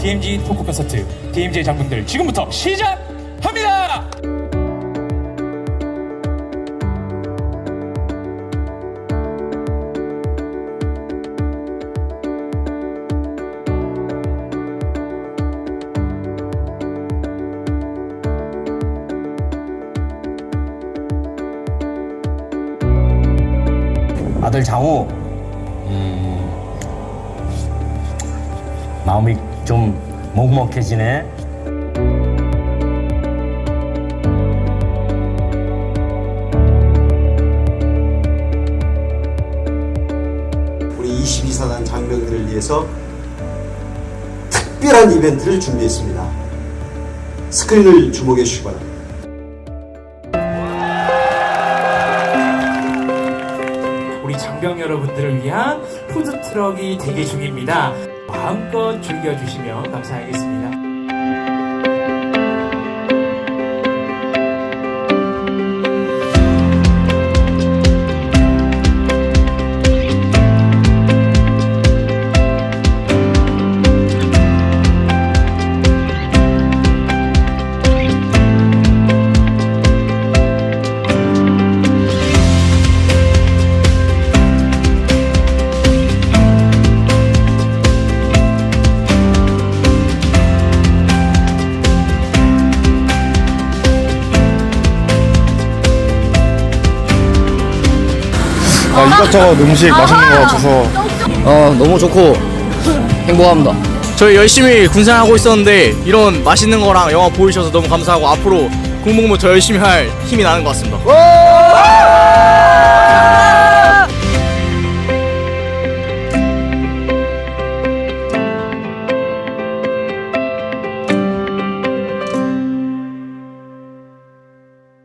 DMZ 토크 콘서트 DMZ 장군들 지금부터 시작합니다. 아들 장우 음, 마음이 좀 먹먹해지네 우리 22사단 장병들을 위해서 특별한 이벤트를 준비했습니다. 스크린을 주목해 주시기 바랍니다. 우리 장병 여러분들을 위한 푸드 트럭이 대기 중입니다. 마음껏 즐겨주시면 감사하겠습니다. 아, 이것저것 음식 맛있는 거 줘서 어 너무 좋고 행복합니다. 저희 열심히 군생하고 있었는데 이런 맛있는 거랑 영화 보여주셔서 너무 감사하고 앞으로 공복무 더 열심히 할 힘이 나는 것 같습니다.